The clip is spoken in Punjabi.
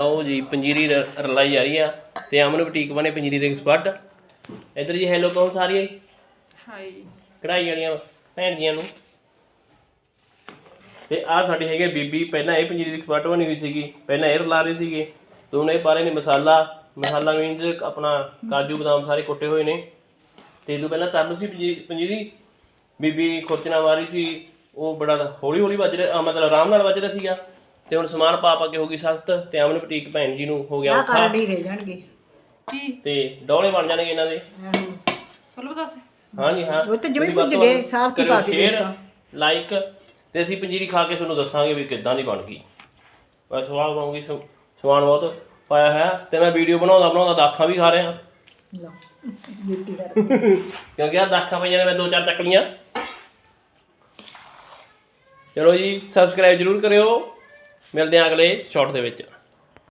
ਆਓ ਜੀ ਪੰਜੀਰੀ ਰ- ਰਲਾਈ ਜਾ ਰਹੀ ਆ ਤੇ ਅਮਨ ਬੁਟੀਕ ਬਣੇ ਪੰਜੀਰੀ ਦੇ ਐਕਸਪਰਟ ਇਧਰ ਜੀ ਹੈਲੋ ਕੌਣ ਸਾਰੀ ਹਾਈ ਕਢਾਈ ਵਾਲੀਆਂ ਭੈਣ ਜੀਆਂ ਨੂੰ। ਤੇ ਆ ਸਾਡੇ ਹੈਗੇ ਬੀਬੀ ਪਹਿਲਾਂ ਇਹ ਪੰਜੀਰੀ ਦੀ ਐਕਸਪਰਟ ਬਣੀ ਹੋਈ ਸੀਗੀ ਪਹਿਲਾਂ ਇਹ ਰਲਾ ਰਹੇ ਸੀਗੇ। ਪਾ ਰਹੇ ਨੇ ਮਸਾਲਾ। ਮਸਾਲਾ ਮੀਨਸ ਆਪਣਾ ਕਾਜੂ ਬਦਾਮ ਸਾਰੇ ਕੁੱਟੇ ਹੋਏ ਨੇ। ਤੇ ਇਹ ਤੋਂ ਪਹਿਲਾਂ ਤਾਲੂ ਸੀ ਪੰਜੀ- ਪੰਜੀਰੀ। ਬੀਬੀ ਖੁਰਚਣਾ ਵਾਰੀ ਸੀ। ਉਹ ਬੜਾ ਹੌਲੀ ਹੌਲੀ ਵੱਜ ਰਿਹਾ ਮਤਲਬ ਆਰਾਮ ਨਾਲ ਵੱਜ ਰਿਹਾ ਸੀਗਾ। ਤੇ ਹੁਣ ਸਮਾਨ ਪਾ ਪਾ ਕੇ ਹੋ ਗਈ ਸਖਤ ਤੇ ਅਮਨ ਬੁਟੀਕ ਭੈਣ ਜੀ ਨੂੰ ਹੋ ਗਿਆ ਆ ਔਖਾ। ਕਾਰਡ ਹੀ ਰਹਿ ਜਾਣਗੇ। ਕੀ ਤੇ ਡੌਲੇ ਬਣ ਜਾਣਗੇ ਇਹਨਾਂ ਦੇ। ਚਲੋ ਦੱਸ। ਹਾਂਜੀ ਹਾਂ। ਉਹ ਤਾਂ ਜਿਵੇਂ ਤੁਸੀਂ ਵੱਧ ਭੁੱਜ ਤੋਂ ਗਏ, ਵੱਧ ਸਾਫ਼ ਕਰਿਓ ਪਾ ਕੇ share, ਦਿੱਤਾ। ਲਾਈਕ ਤੇ ਅਸੀਂ ਪੰਜੀਰੀ ਖਾ ਕੇ ਤੁਹਾਨੂੰ ਦੱਸਾਂਗੇ ਵੀ ਕਿੱਦਾਂ ਦੀ ਬਣ ਗਈ। ਬਸ ਸਵਾਦ ਬਣੂਗੀ ਸਮਾਨ ਬਹੁਤ ਪਾਇਆ ਹੋਇਆ ਤੇ ਮੈਂ ਵੀਡੀਓ ਬਣਾਉਂਦਾ ਬਣਾਉਂਦਾ ਦਾਖਾਂ ਵੀ ਖਾ ਰਿਹਾ। ਲਓ ਕਰ ਕਿਉਂਕਿ ਆ ਦਾਖਾਂ ਪਈਆਂ ਨੇ ਮੈਂ ਦੋ ਚਾਰ ਚੱਕ ਲੀਆਂ ਚਲੋ ਜੀ ਸਬਸਕ੍ਰਾਈਬ ਜਰੂਰ ਕਰਿਓ। ਮਿਲਦੇ ਹਾਂ ਅਗਲੇ ਸ਼ਾਰਟ ਦੇ ਵਿੱਚ।